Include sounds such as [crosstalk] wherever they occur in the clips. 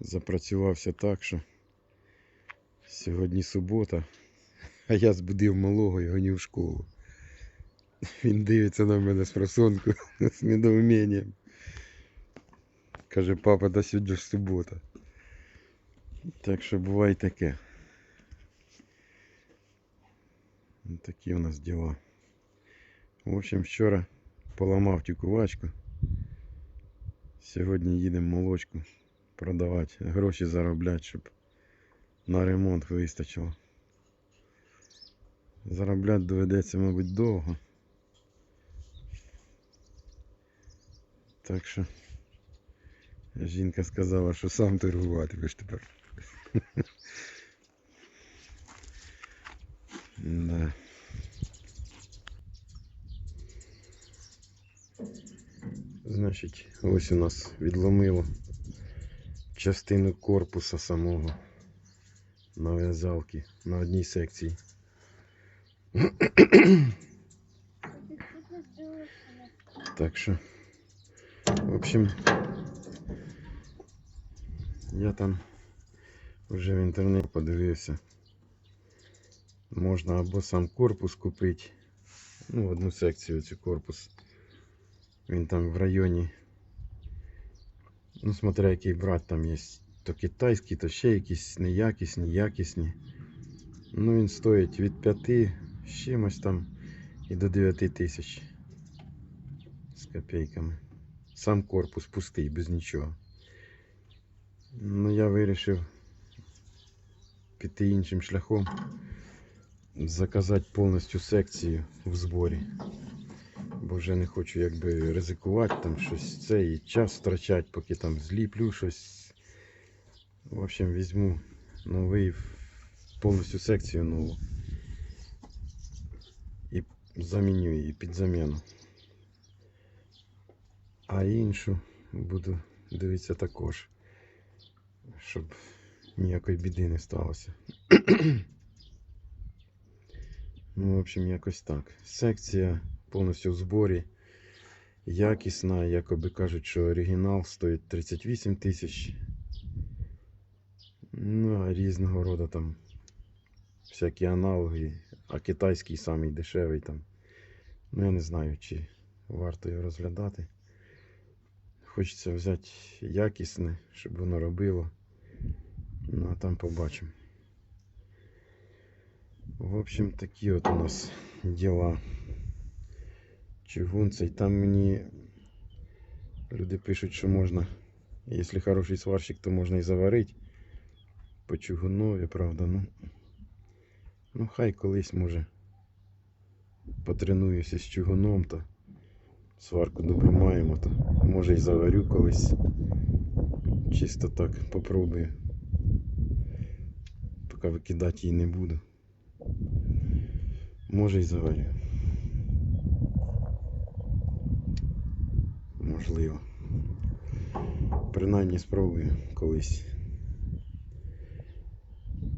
запрацювався так, що сьогодні субота, а я збудив малого і гоню в школу. Він дивиться на мене з просонку [laughs] з недоумінням. Каже, папа, да сьогодні ж субота. Так що буває таке. Такі у нас діла. В общем, вчора поламав тюкувачку. Сьогодні їдемо молочку продавати, гроші заробляти, щоб на ремонт вистачило. Заробляти доведеться, мабуть, довго. Так що жінка сказала, що сам торгуватимеш тепер. [laughs] Да. Значить, ось у нас відломило частину корпуса самого на в'язалки на одній секції. Так що, в общем, я там вже в інтернеті подивився. Можна або сам корпус купити, ну, одну секцію цю корпус. Він там в районі. Ну, смотря який брат там є. То китайський, то ще якісь неякісні, якісні. Ну, він стоїть від 5 з чимось там і до 9 тисяч з копійками. Сам корпус пустий, без нічого. Ну, я вирішив піти іншим шляхом. Заказати повністю секцію в зборі. Бо вже не хочу якби ризикувати там щось це і час втрачати, поки там зліплю щось. В общем, візьму новий повністю секцію нову. І заміню її під заміну. А іншу буду дивитися також, щоб ніякої біди не сталося. [clears throat] ну, в общем, якось так. Секція повністю в зборі. Якісна, якоби кажуть, що оригінал стоїть 38 тисяч. Ну, а різного роду там всякі аналоги, а китайський самий дешевий там. Ну, я не знаю, чи варто його розглядати. Хочеться взяти якісне, щоб воно робило. Ну, а там побачимо. В общем, такі от у нас діла. Чугун цей. Там мені люди пишуть, що можна, якщо хороший сварщик, то можна і заварити по чугунові, правда, ну. Ну хай колись може потренуюся з чугуном, то сварку добру маємо, то може і заварю колись. Чисто так попробую. Поки викидати її не буду. Може і заварю. Можливо. Принаймні спробую колись.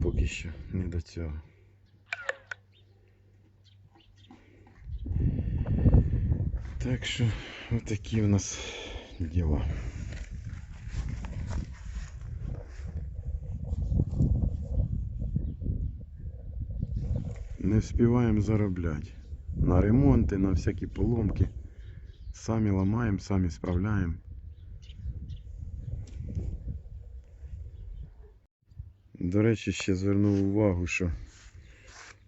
Поки що не до цього. Так що отакі у нас діла. Не вспіваємо заробляти. На ремонти, на всякі поломки. Самі ламаємо, самі справляємо. До речі, ще звернув увагу, що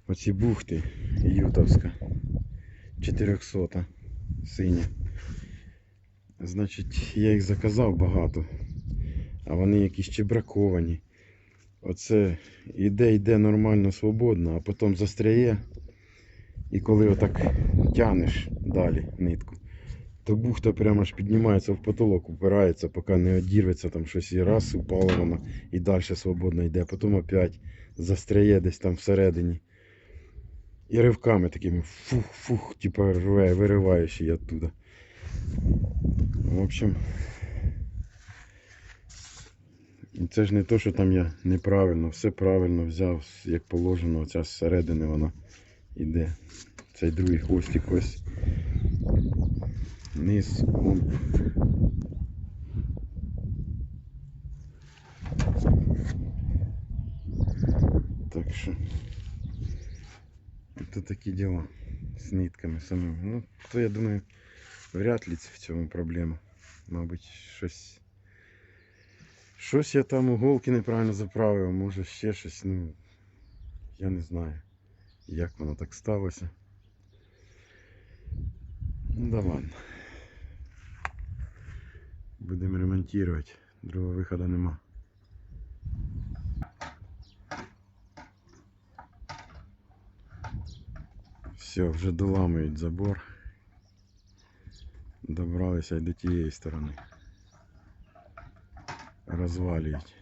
оці бухти Ютовська 400 синя. Значить, я їх заказав багато, а вони якісь ще браковані. Оце іде, йде нормально, свободно, а потім застряє. І коли отак тянеш далі нитку, то бухта прямо аж піднімається в потолок, упирається, поки не одірветься там щось і раз упало воно і далі свободно йде. Потім опять застряє десь там всередині. І ривками такими фух-фух, типа рве, вириваєш її оттуда. В общем, це ж не то, що там я неправильно, все правильно взяв, як положено, оця зсередини вона йде. Цей другий хвостик ось низ. Вон. Так що это такі дела с нитками самими. Ну, то я думаю, вряд ли в цьому проблема. Мабуть, щось. Щось я там уголки неправильно заправив, може ще щось, ну я не знаю, як воно так сталося. Ну да ладно. Будемо ремонтувати. Другого виходу нема. Все, вже доламують забор. Добралися й до тієї сторони. Розвалюють.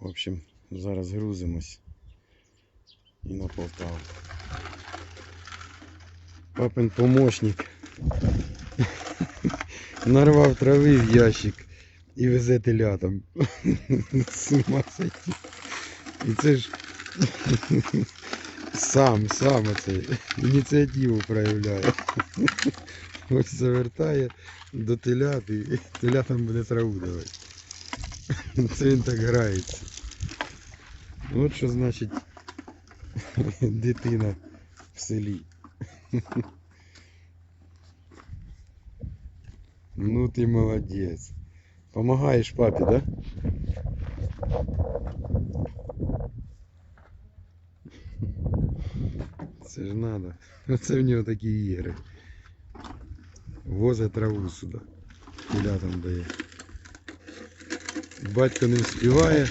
В общем, зараз грузимось і на Полтаву. Папин помощник [laughs] нарвав трави в ящик і везе телятам. З ума сойти. І це ж [laughs] сам, сам оце ініціативу проявляє. [laughs] Ось завертає до телят і телятам буде траву давати. Це він так грається. От що значить дитина в селі. Ну ти молодець. Помагаєш папі, да? Це ж надо. Оце в нього такі ігри. Возить траву сюди. Телятам дає. Батько не вспіває.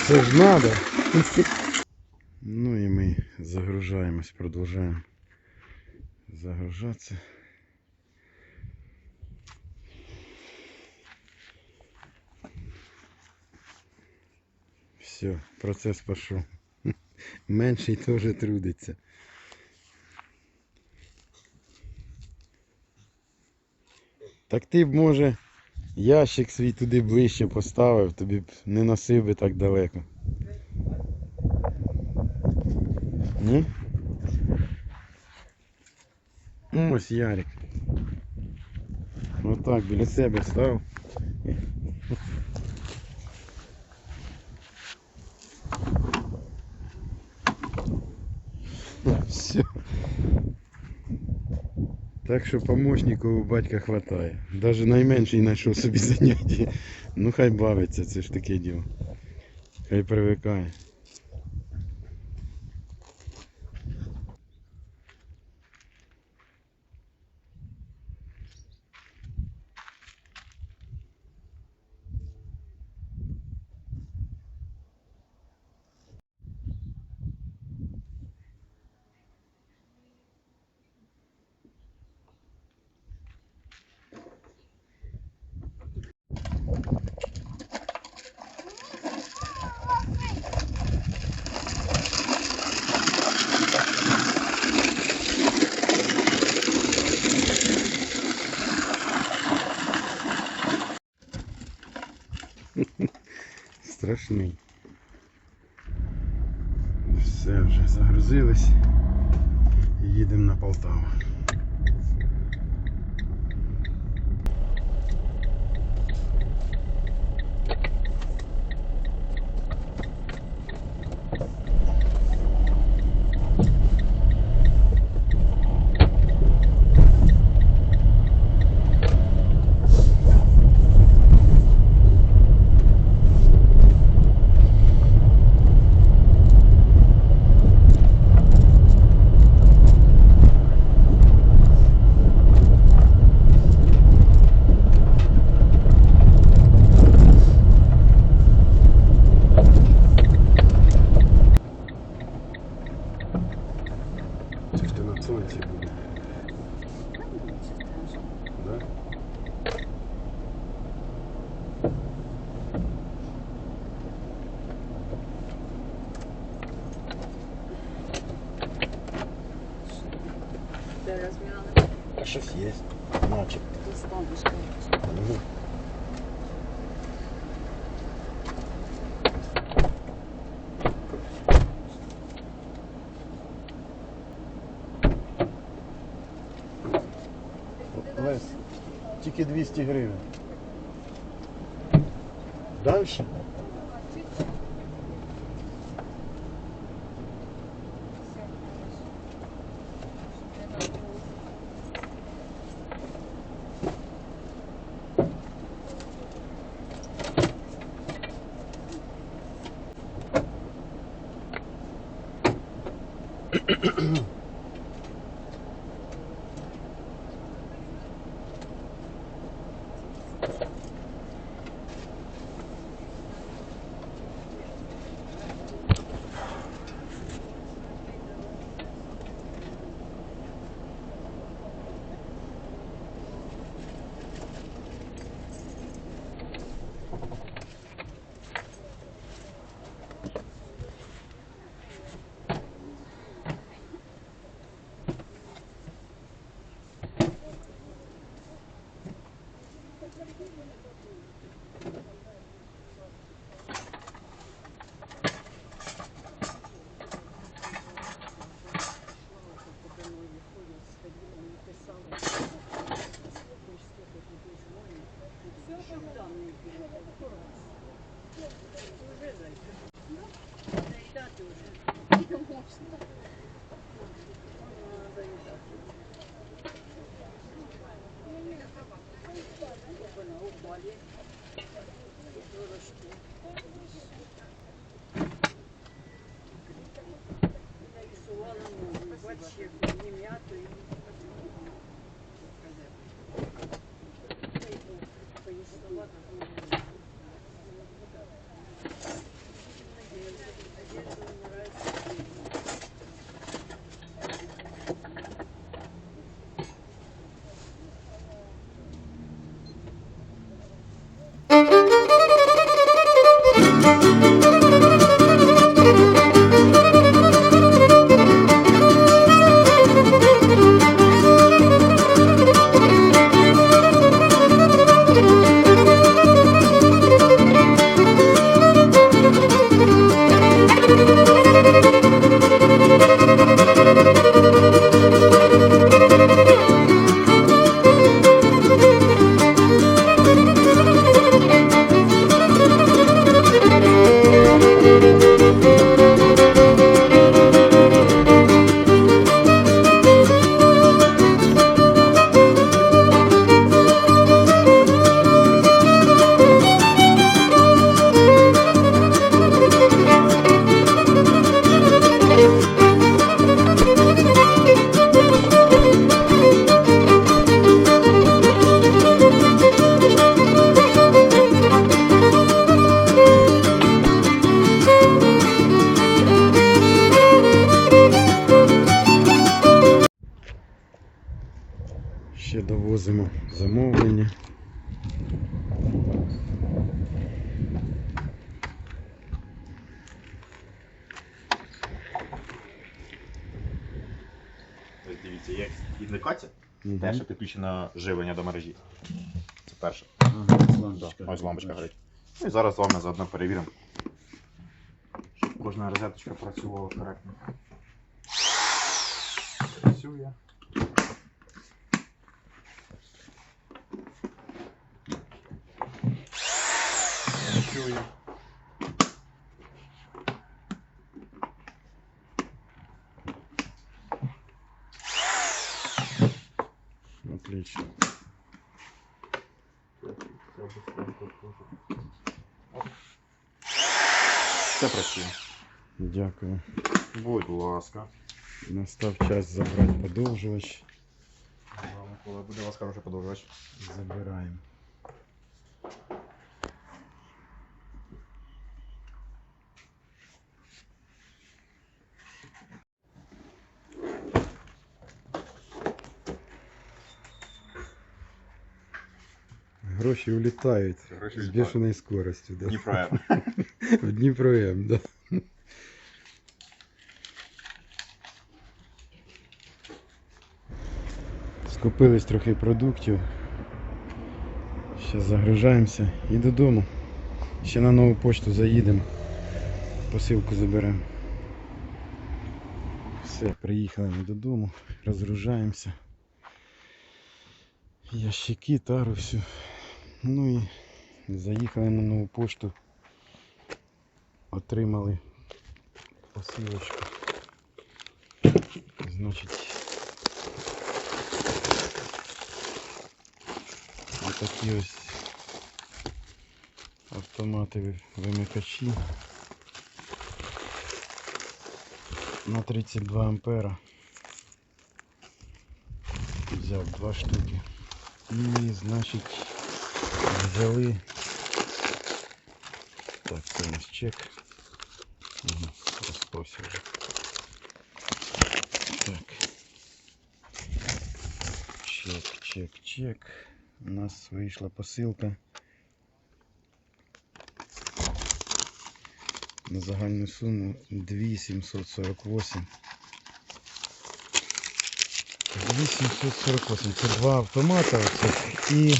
Це ж надо. Ну і ми загружаємось, продовжуємо загружатися. Все, процес пішов. Менший теж трудиться. Так ти б, може, ящик свій туди ближче поставив, тобі б не носив би так далеко. Ні? Ну, Ось Ярик. Отак біля себе став. [laughs] Все. Так що помощників у батька хватає. Навіть найменший знайшов собі заняття. Ну хай бавиться, це ж таке діло. Хай привикає. Страшний. Все вже загрузились. Їдемо на Полтаву. Тільки 200 гривень. Дальше? Ще підключено живлення до мережі. Це перше. Ага, ось лампочка. Ось лампочка горить. Ну і зараз з вами заодно перевіримо, щоб кожна розеточка працювала коректно. Працює. Працює. Працює. Дякую. Будь ласка. Настав час забрати подовжувач. Коли буде у вас хороший подовжувач. Забираємо. Гроші улітають Гроші з бешеною скоростю. Да. Дніпро М. [laughs] В Дніпро М, да. Скупились трохи продуктів. Зараз загружаємося і додому. Ще на нову почту заїдемо. Посилку заберемо. Все, приїхали ми додому, розгружаємося. Ящики, тару, все. Ну і заїхали на нову пошту. Отримали посилочку. Значить. Отакі ось автомати вимикачі на 32 ампера. Взяв два штуки. І значить взяли. Так, це у нас чек. Угу, вже. Так. Чек, чек, чек. У нас вийшла посилка. На загальну суму 2748. 2748. Це два автомата оцих і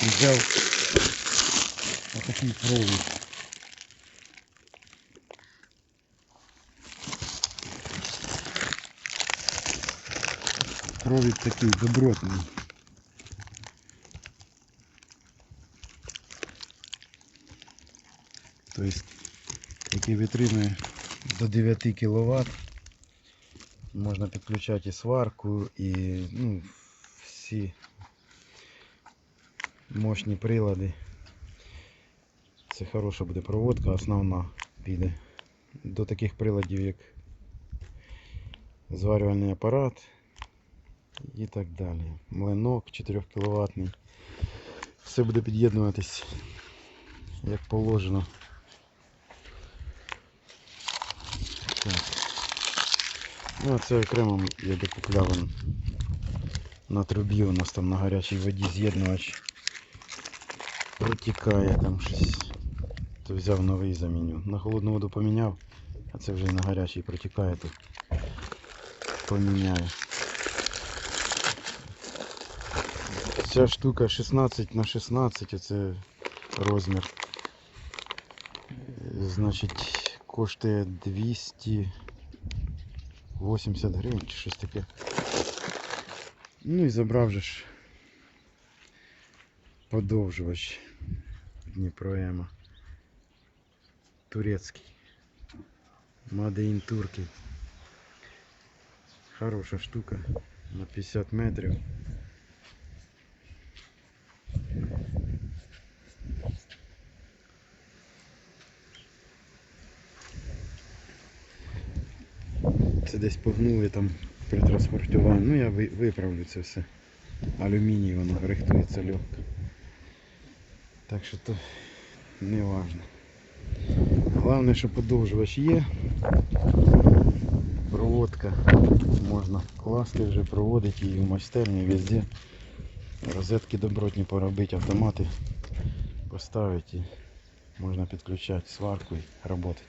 взяв отакий провід. Провід такий добротний. Тобто, який витримує до 9 кВт. Можна підключати і сварку, і ну, всі мощні прилади. Це хороша буде проводка, основна піде. До таких приладів, як зварювальний апарат і так далі. Млинок 4 кВт. Все буде під'єднуватись як положено. Так. Ну, а це окремо я докупляв на трубі у нас там на гарячій воді з'єднувач протікає там щось. То взяв новий заміню. На холодну воду поміняв, а це вже на гарячій протікає, то поміняю. Ця штука 16 на 16, оце розмір. Значить, коштує 280 гривень чи щось таке. Ну і забрав же ж подовжувач Дніпроема. Турецький. In Turkey. Хороша штука на 50 метрів. Це десь погнули там при транспортуванні. Ну я виправлю це все. Алюміній воно рихтується легко. Так що то не важно. Головне, що подовжувач є. Проводка можна класти вже, проводити її в майстерні везде. Розетки добротні поробити, автомати поставити і можна підключати сварку і працювати.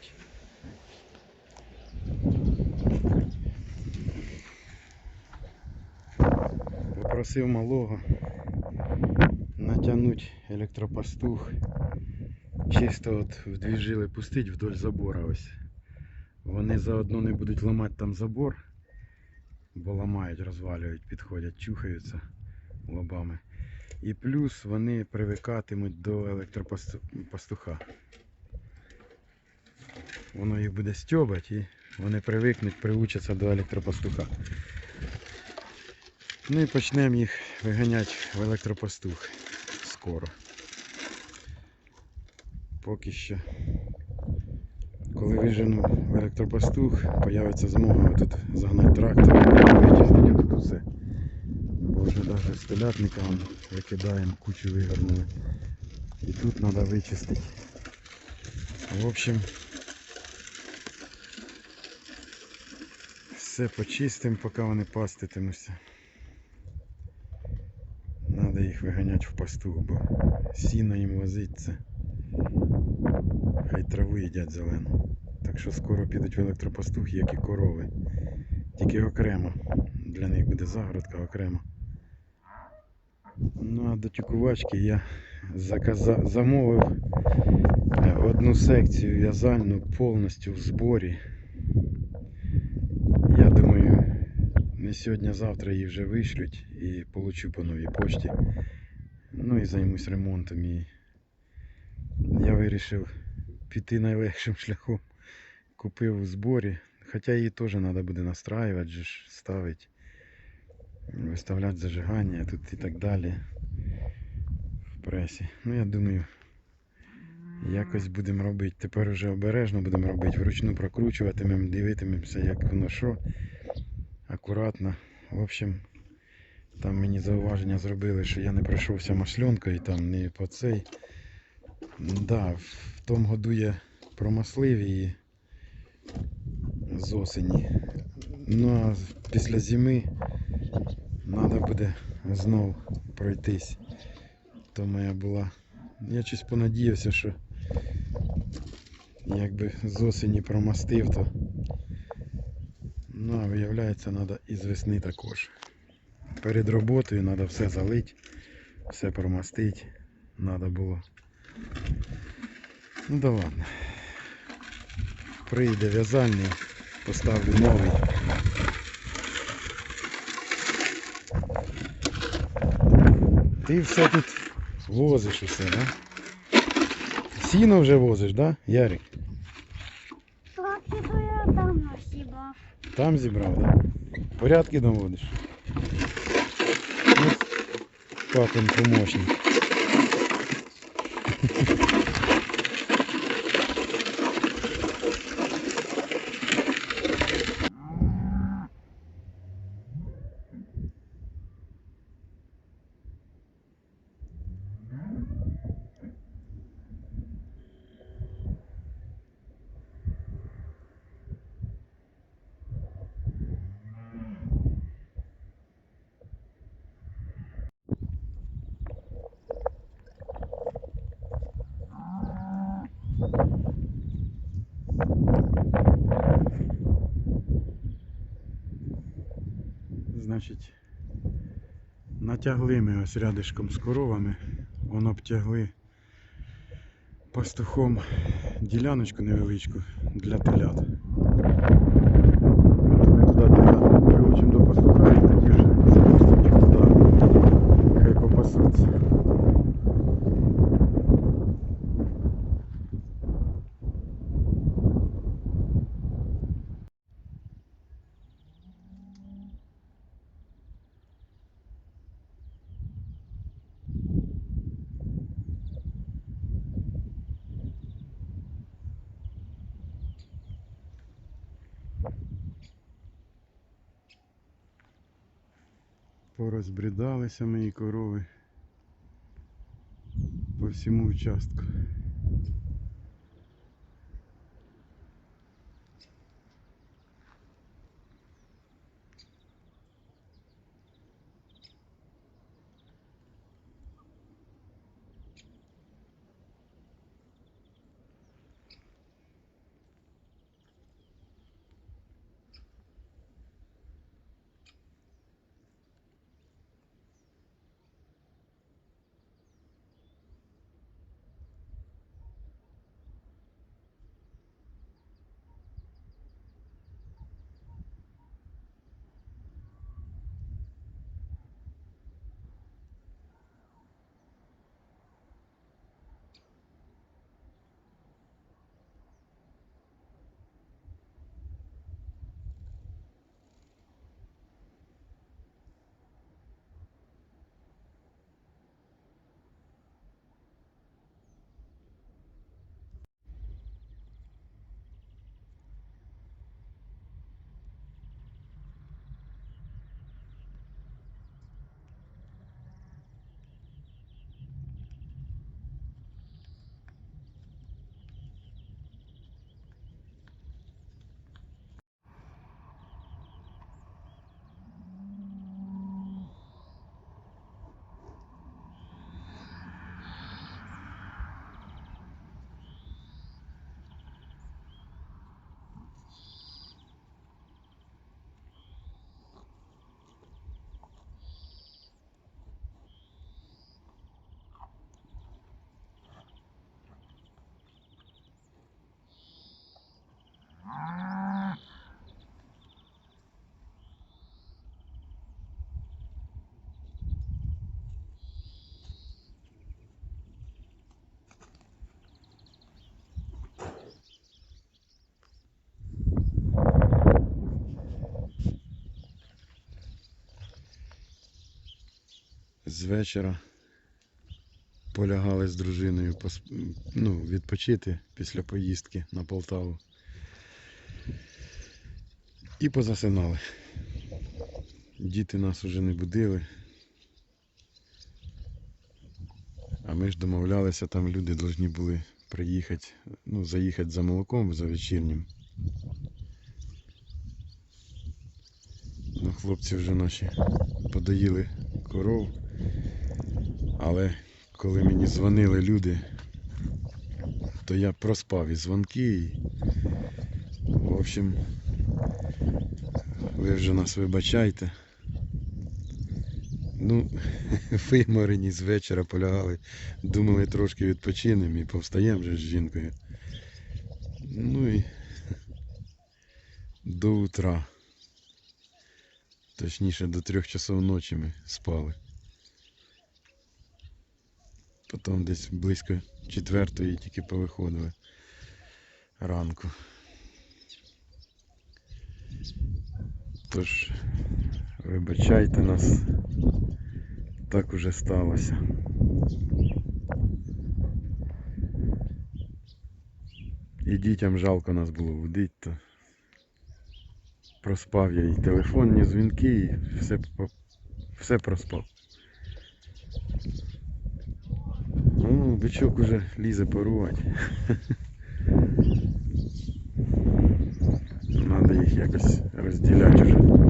Попросив малого натягнути електропастух. Чисто от в дві жили пустить вдоль забора ось. Вони заодно не будуть ламати там забор, бо ламають, розвалюють, підходять, чухаються лобами. І плюс вони привикатимуть до електропастуха. Воно їх буде стьобати і вони привикнуть, приучаться до електропастуха. Ну і почнемо їх виганяти в електропастух скоро. Поки що, коли вижену в електропастух, появиться змога тут загнати трактор, вичистити тут усе. Бо вже навіть з телятника викидаємо, кучу вигорнули. І тут треба вичистити. В общем, все почистимо, поки вони паститимуться. Їх виганяти в пастух, бо сіно їм возить це. Хай траву їдять зелену. Так що скоро підуть в електропастух, як і корови. Тільки окремо. для них буде загородка окремо. Ну а до тюкувачки я заказа... замовив одну секцію в'язальну повністю в зборі. Не сьогодні-завтра її вже вишлють і получу по новій почті. Ну і займусь ремонтом. І я вирішив піти найлегшим [laughs] шляхом. Купив в зборі. Хоча її теж треба буде настраювати, ставити, виставляти зажигання тут і так далі в пресі. Ну я думаю, якось будемо робити. Тепер вже обережно будемо робити, вручну прокручуватимемо, дивитимемося, як воно що. Акуратно. В общем, там мені зауваження зробили, що я не пройшовся машльонкою, там не по цей. Да, в тому году я промаслив її з осені. Ну а після зими треба буде знов пройтись. То моя була. Я щось понадіявся, що якби з осені промастив, то ну, а виявляється, треба і з весни також. Перед роботою треба все залити, все промастити. Треба було. Ну да ладно. Прийде в'язальний, поставлю новий. Ти все тут возиш усе, да? Сіно вже возиш, да, Ярик? Хлопці, то я давно сібав. Там зібрав, да? Порядки доводиш. Ось Папин помощник. Значить, натягли ми ось рядишком з коровами, воно обтягли пастухом діляночку невеличку для телят. От ми туди телят приучимо до пастуха і тоді вже запустимо їх туди. Хай попасуться. Порозбрідалися мої корови по всьому участку. З вечора. Полягали з дружиною ну, відпочити після поїздки на Полтаву. І позасинали. Діти нас уже не будили. А ми ж домовлялися, там люди повинні були приїхати, ну, заїхати за молоком за вечірнім. Ну, хлопці вже наші подоїли коров. Але коли мені дзвонили люди, то я проспав і дзвонки. І... В общем, ви вже нас вибачайте. Ну, [laughs] виморені з вечора полягали, думали трошки відпочинемо і повстаємо вже з жінкою. Ну і до утра. Точніше, до трьох часов ночі ми спали. Потім десь близько четвертої тільки повиходили ранку. Тож, вибачайте нас, так уже сталося. І дітям жалко нас було будить, то проспав я і телефонні дзвінки, і все, все проспав. Ну, бичок уже лізе порувати. Надо їх якось розділяти вже.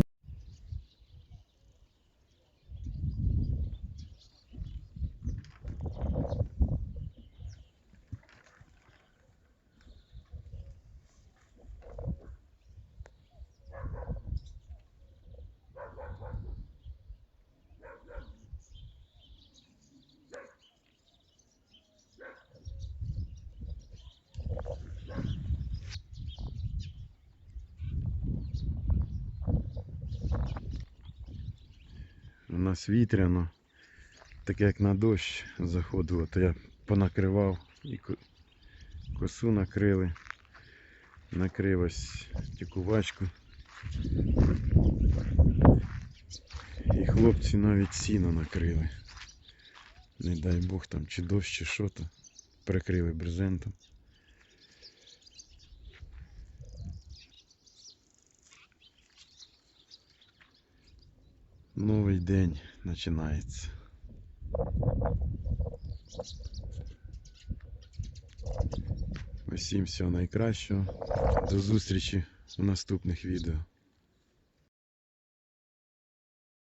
У нас вітряно, таке як на дощ заходило, то я понакривав і косу накрили. Накрив тікувачку. І хлопці навіть сіно накрили. Не дай Бог там чи дощ, чи що то. Прикрили брезентом. Новий день починається. Усім всього найкращого. До зустрічі в наступних відео.